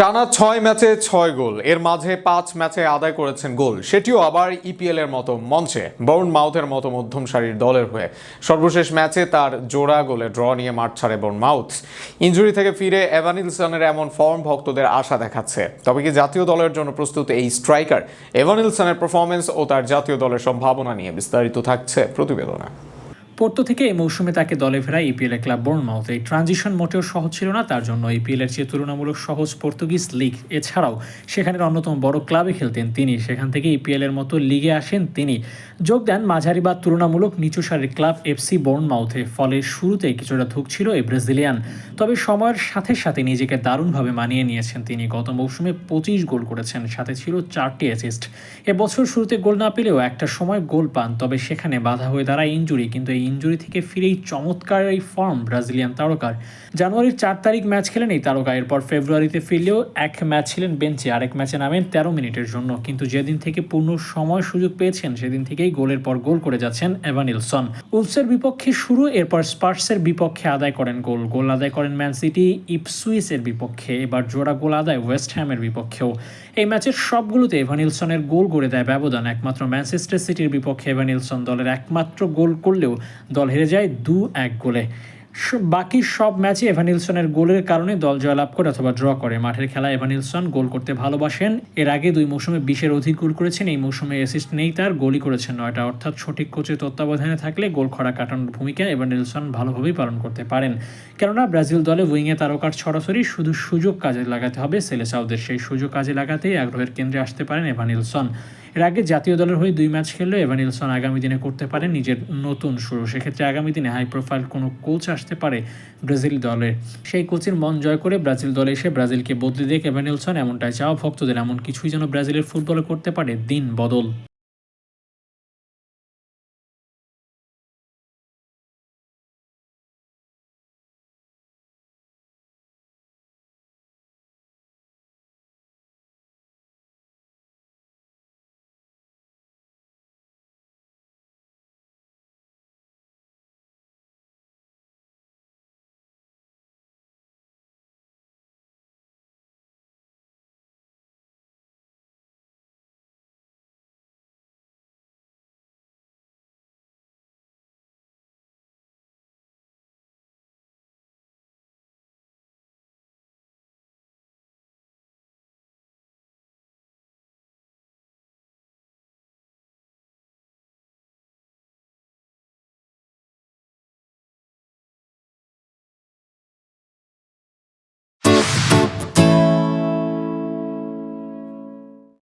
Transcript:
টানা ছয় ম্যাচে ছয় গোল। এর মাঝে পাঁচ ম্যাচে আদায় করেছেন গোল। সেটিও আবার ইপিএল এর মতো মঞ্চে বর্ন মাউথের মতো মধ্যম সারির দলের হয়ে। সর্বশেষ ম্যাচে তার জোড়া গোলে ড্র নিয়ে মাঠ ছাড়ে বর্ন মাউথ ইঞ্জুরি থেকে ফিরে এভানিলসনের এমন ফর্ম ভক্তদের আশা দেখাচ্ছে। তবে কি জাতীয় দলের জন্য প্রস্তুত এই স্ট্রাইকার? এভানিলসনের পারফরমেন্স ও তার জাতীয় দলের সম্ভাবনা নিয়ে বিস্তারিত থাকছে প্রতিবেদনে। পোর্তো থেকে এই মৌসুমে তাকে দলে ফেরায় ইপিএল এর ক্লাব বোর্নমাউথ। এই ট্রানজিশন মোটেও সহজ ছিল না, তার জন্য ইপিএল এর চেয়ে তুলনামূলক সহজ পর্তুগিজ লিগ। এছাড়াও, সেখানের অন্যতম বড় ক্লাবে খেলতেন তিনি। সেখান থেকে ইপিএল এর মতো লিগে আসেন তিনি। যোগ দেন মাঝারি বা তুলনামূলক নিচু সারির ক্লাব এফসি বোর্নমাউথে। ফলে শুরুতে কিছুটা ধুকছিল এই ব্রাজিলিয়ান। তবে সময়ের সাথে সাথে নিজেকে দারুণভাবে মানিয়ে নিয়েছেন তিনি। গত মৌসুমে পঁচিশ গোল করেছেন, সাথে ছিল চারটি অ্যাসিস্ট এবছর শুরুতে গোল না পেলেও একটা সময় গোল পান, তবে সেখানে বাধা হয়ে দাঁড়ায় ইঞ্জুরি কিন্তু এই ইঞ্জুরি থেকে ফিরেই চমৎকার এই ফর্ম ব্রাজিলিয়ান তারকার। জানুয়ারির চার তারিখ ম্যাচ খেলেন এই তারকা, এরপর ফেব্রুয়ারিতে ফিরলেও এক ম্যাচ ছিলেন বেঞ্চে, আরেক ম্যাচে নামেন তেরো মিনিটের জন্য। কিন্তু যেদিন থেকে পূর্ণ সময় সুযোগ পেয়েছেন, সেদিন থেকেই গোলের পর গোল করে যাচ্ছেন এভানিলসন উলসের বিপক্ষে শুরু, এরপর স্পার্সের বিপক্ষে আদায় করেন গোল। গোল আদায় করেন ম্যান সিটি, ইপসুইসের বিপক্ষে। এবার জোড়া গোল আদায় ওয়েস্ট হ্যামের বিপক্ষেও। এই ম্যাচের সবগুলোতে এভানিলসনের গোল করে দেয় ব্যবধান। একমাত্র ম্যানচেস্টার সিটির বিপক্ষে এভানিলসন দলের একমাত্র গোল করলেও দল হেরে যায় দু এক গোলে বাকি সব ম্যাচে এভানিলসনের গোলের কারণে দল জয়লাভ করে অথবা ড্র করে। মাঠের খেলা এভানিলসন গোল করতে ভালোবাসেন। এর আগে দুই মৌসুমে বিশের অধিক গোল করেছেন। এই মৌসুমে অ্যাসিস্ট নেই তার, গোলই করেছেন নয়টা। অর্থাৎ সঠিক কোচের তত্ত্বাবধানে থাকলে গোল খরা কাটানোর ভূমিকা এভানিলসন ভালোভাবেই পালন করতে পারেন। কেননা ব্রাজিল দলে উইংয়ে তারকার ছড়াছড়ি শুধু সুযোগ কাজে লাগাতে হবে। সেলেসাউদের সেই সুযোগ কাজে লাগাতেই আগ্রহের কেন্দ্রে আসতে পারেন এভানিলসন। এর আগে জাতীয় দলের হয়ে দুই ম্যাচ খেললেও এভানিলসন আগামী দিনে করতে পারে নিজের নতুন শুরু। সেক্ষেত্রে আগামী দিনে হাই প্রোফাইল কোনো কোচ আসতে পারে ব্রাজিল দলের সেই কোচের মন জয় করে ব্রাজিল দলে এসে ব্রাজিলকে বদলে দেখ এভানিলসন এমনটাই চাওয়া ভক্তদের। এমন কিছুই যেন ব্রাজিলের ফুটবলে করতে পারে দিন বদল।